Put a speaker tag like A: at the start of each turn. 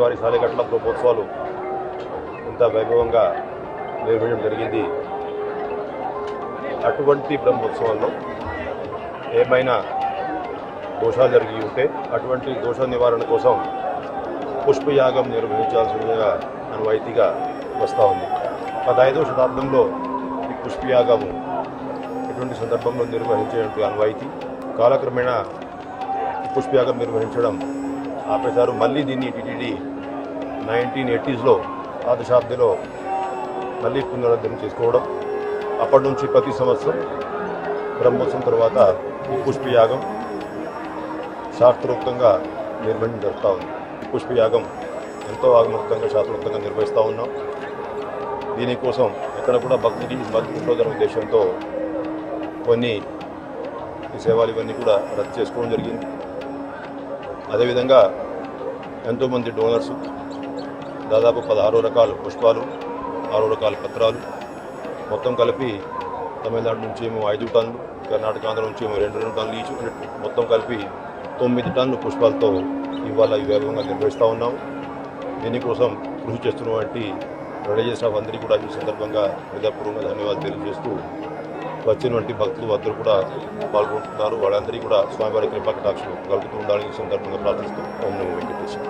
A: స్వామివారి సాలెగట్ల బ్రహ్మోత్సవాలు ఇంత వైభవంగా నిర్వహించడం జరిగింది. అటువంటి బ్రహ్మోత్సవాల్లో ఏమైనా దోషాలు జరిగి ఉంటే అటువంటి దోష నివారణ కోసం పుష్పయాగం నిర్వహించాల్సిందిగా అనువైతిగా వస్తూ ఉంది. పదహైదవ శతాబ్దంలో ఈ పుష్పయాగము ఇటువంటి సందర్భంలో నిర్వహించేటువంటి అనువైతి కాలక్రమేణా పుష్పయాగం నిర్వహించడం ఆపేశారు మళ్ళీ దీన్ని టీటీడీ నైన్టీన్ ఎయిటీస్లో ఆ దశాబ్దిలో మళ్ళీ పునరుద్ధరణ చేసుకోవడం. అప్పటి నుంచి ప్రతి సంవత్సరం బ్రహ్మోత్సవం తర్వాత పుష్పయాగం శాస్త్రోక్తంగా నిర్వహించడం జరుగుతూ ఉంది. పుష్పయాగం ఎంతో ఆగమోక్తంగా శాస్త్రోక్తంగా నిర్వహిస్తూ ఉన్నాం. దీనికోసం ఎక్కడ కూడా భక్తికి భక్తి ఉద్దేశంతో కొన్ని సేవలు ఇవన్నీ కూడా రద్దు చేసుకోవడం జరిగింది. అదేవిధంగా ఎంతోమంది డోనర్స్ దాదాపు పదహారు రకాల పుష్పాలు ఆరు రకాల పత్రాలు. మొత్తం కలిపి తమిళనాడు నుంచి ఏమో ఐదు టన్నులు కర్ణాటక ఆంధ్ర నుంచి ఏమో రెండు రెండు టన్నులు ఈచు మొత్తం కలిపి తొమ్మిది టన్ను పుష్పాలతో ఇవాళ ఈ వైభవంగా నిర్వహిస్తూ ఉన్నాం. దీనికోసం కృషి చేస్తున్నటువంటి రెడీ చేసిన అందరికీ కూడా ఈ సందర్భంగా హృదయపూర్వకంగా ధన్యవాదాలు తెలియజేస్తూ వచ్చినటువంటి భక్తులు అందరూ కూడా పాల్గొంటున్నారు. వాళ్ళందరికీ కూడా స్వామివారి కృపా కటాక్షం కలుగుతూ ఉండాలని సందర్భంగా ప్రార్థిస్తూ ఓం నమో వెంకటేశ్వర